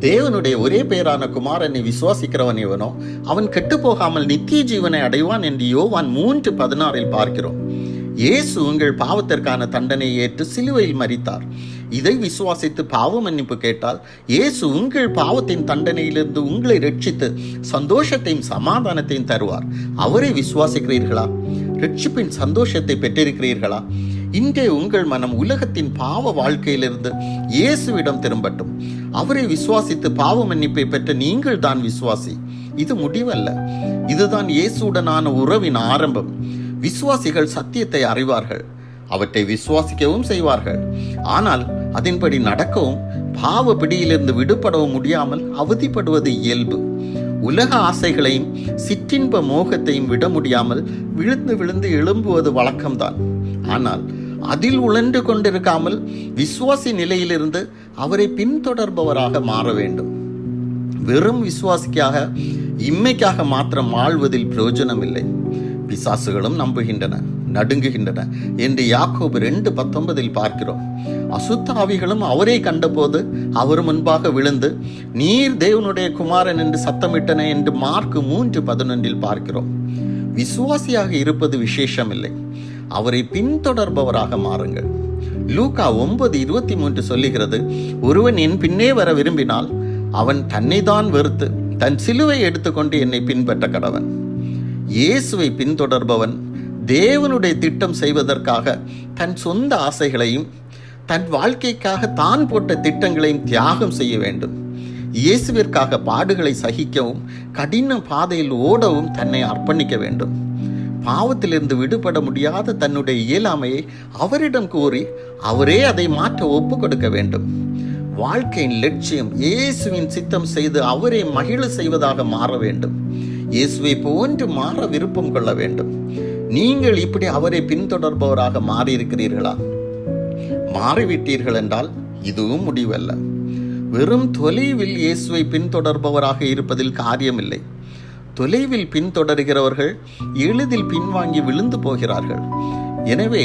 தேவனுடைய ஒரே பெயரான குமாரனை விசுவாசிக்கிறவன் இவனோ? அவன் கெட்டு போகாமல் நித்திய ஜீவனை அடைவான் என்று யோவான் மூன்று பதினாறில் பார்க்கிறோம். இயேசு உங்கள் பாவத்திற்கான தண்டனையை ஏற்று சிலுவையில் மறித்தார் இதை விசுவாசித்து பாவ மன்னிப்பு கேட்டால் இயேசு உங்கள் பாவத்தின் தண்டனையிலிருந்து உங்களை ரட்சித்து சந்தோஷத்தையும் சமாதானத்தையும் தருவார். அவரை விசுவாசிக்கிறீர்களா? ரட்சிப்பின் சந்தோஷத்தை பெற்றிருக்கிறீர்களா? இங்கே உங்கள் மனம் உலகத்தின் பாவ வாழ்க்கையிலிருந்து இயேசுவிடம் திரும்பட்டும். அவரை விசுவாசித்து பாவ மன்னிப்பை பெற்ற நீங்கள் தான் விசுவாசி. இது முடிவல்ல. இதுதான் இயேசுடனான உறவின் ஆரம்பம். விசுவாசிகள் சத்தியத்தை அறிவார்கள். அவற்றை விசுவாசிக்கவும் செய்வார்கள். ஆனால் அதன்படி நடக்கவும் பாவ பிடியிலிருந்து விடுபடவும் முடியாமல் அவதிப்படுவது இயல்பு. உலக ஆசைகளையும் சிற்றின்ப மோகத்தையும் விட முடியாமல் விழுந்து விழுந்து எழும்புவது வழக்கம்தான். ஆனால் அதில் உழன்று கொண்டிருக்காமல் விசுவாசி நிலையிலிருந்து அவரை பின்தொடர்பவராக மாற வேண்டும். வெறும் விசுவாசிக்காக இம்மைக்காக மாத்திரம் வாழ்வதில் பிரயோஜனம் இல்லை பிசாசுகளும் நம்புகின்றன நடுங்குகின்றன என்று யாக்கோபு ரெண்டு பத்தொன்பதில் பார்க்கிறோம். அசுத்த ஆவிகளும் அவரை கண்டபோது அவர் முன்பாக விழுந்து நீர் தேவனுடைய குமாரன் என்று சத்தமிட்டன என்று மார்க் மூன்று பதினொன்றில் பார்க்கிறோம். விசுவாசியாக இருப்பது விசேஷமில்லை. அவரை பின்தொடர்பவராக மாறுங்கள். லூகா ஒன்பது இருபத்தி மூன்று சொல்லுகிறது ஒருவன் என் பின்னே வர விரும்பினால் அவன் தன்னைதான் வெறுத்து தன் சிலுவை எடுத்துக்கொண்டு என்னை பின்பற்ற கடவன். இயேசுவை பின்தொடர்பவன் தேவனுடைய திட்டம் செய்வதற்காக தன் சொந்த ஆசைகளையும் தன் வாழ்க்கைக்காக தான் போட்ட திட்டங்களையும் தியாகம் செய்ய வேண்டும். இயேசுவிற்காக பாடுகளை சகிக்கவும் கடின பாதையில் ஓடவும் தன்னை அர்ப்பணிக்க வேண்டும். பாவத்திலிருந்து விடுபட முடியாத தன்னுடைய இயலாமையை அவரிடம் கூறி அவரே அதை மாற்ற ஒப்பு கொடுக்க வேண்டும். வாழ்க்கையின் லட்சியம் இயேசுவின் சித்தம் செய்து அவரை மகிழ செய்வதாக மாற வேண்டும். இயேசுவை போன்று மாற விருப்பம் கொள்ள வேண்டும். நீங்கள் இப்படி அவரை பின்தொடர்பவராக மாறியிருக்கிறீர்களா? மாறிவிட்டீர்கள் என்றால் இதுவும் முடிவல்ல. வெறும் தொலைவில் இயேசுவை பின்தொடர்பவராக இருப்பதில் காரியமில்லை. தொலைவில் பின்தொடர்கிறவர்கள் எளிதில் பின்வாங்கி விழுந்து போகிறார்கள். எனவே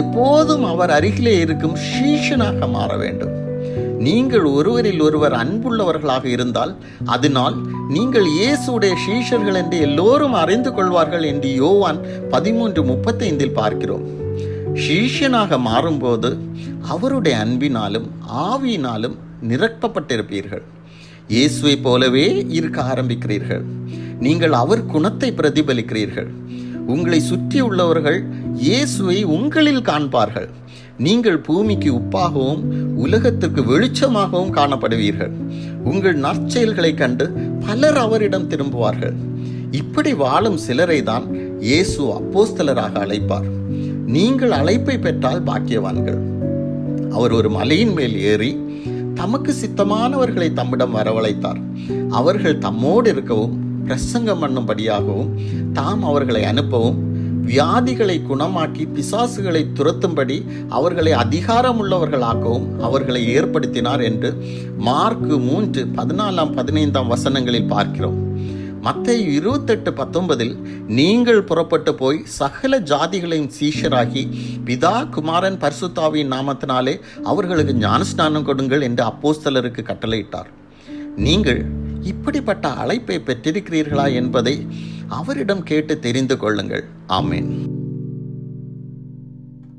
எப்போதும் அவர் அருகிலே இருக்கும் ஷீஷனாக மாற வேண்டும். நீங்கள் ஒருவரில் ஒருவர் அன்புள்ளவர்களாக இருந்தால் அதனால் நீங்கள் இயேசுடைய ஷீஷர்கள் என்று எல்லோரும் அறிந்து கொள்வார்கள் என்று யோவான் பதிமூன்று முப்பத்தைந்தில் பார்க்கிறோம். சீஷனாக மாறும்போது அவருடைய அன்பினாலும் ஆவியினாலும் நிரப்பப்பட்டிருப்பீர்கள். இயேசுவை போலவே இருக்க ஆரம்பிக்கிறீர்கள். நீங்கள் அவர் குணத்தை பிரதிபலிக்கிறீர்கள். உங்களை சுற்றியுள்ளவர்கள் இயேசுவை உங்களில் காண்பார்கள். நீங்கள் பூமிக்கு உப்பாகவும் உலகத்திற்கு வெளிச்சமாகவும் காணப்படுவீர்கள். உங்கள் நற்செயல்களை கண்டு பலர் அவரிடம் திரும்புவார்கள். இப்படி வாழும் சிலரை தான் இயேசு அப்போஸ்தலராக அழைப்பார். நீங்கள் அழைப்பை பெற்றால் பாக்கியவான்கள். அவர் ஒரு மலையின் மேல் ஏறி தமக்கு சித்தமானவர்களை தம்மிடம் வரவழைத்தார். அவர்கள் தம்மோடு இருக்கவும் பிரசங்கம் பண்ணும்படியாகவும் தாம் அவர்களை அனுப்பவும் வியாதிகளை குணமாக்கி பிசாசுகளை துரத்தும்படி அவர்களை அதிகாரமுள்ளவர்களாக்கவும் அவர்களை ஏற்படுத்தினார் என்று மார்க்கு மூன்று பதினாலாம் பதினைந்தாம் வசனங்களில் பார்க்கிறோம். மத்திய இருபத்தெட்டு பத்தொன்பதில் நீங்கள் புறப்பட்டு போய் சகல ஜாதிகளையும் சீஷராகி பிதா குமாரன் பரிசுத்தாவின் நாமத்தினாலே அவர்களுக்கு ஞானஸ்நானம் கொடுங்கள் என்று அப்போஸ்தலருக்கு கட்டளையிட்டார். நீங்கள் இப்படிப்பட்ட அழைப்பை பெற்றிருக்கிறீர்களா என்பதை அவரிடம் கேட்டு தெரிந்து கொள்ளுங்கள். ஆமேன்.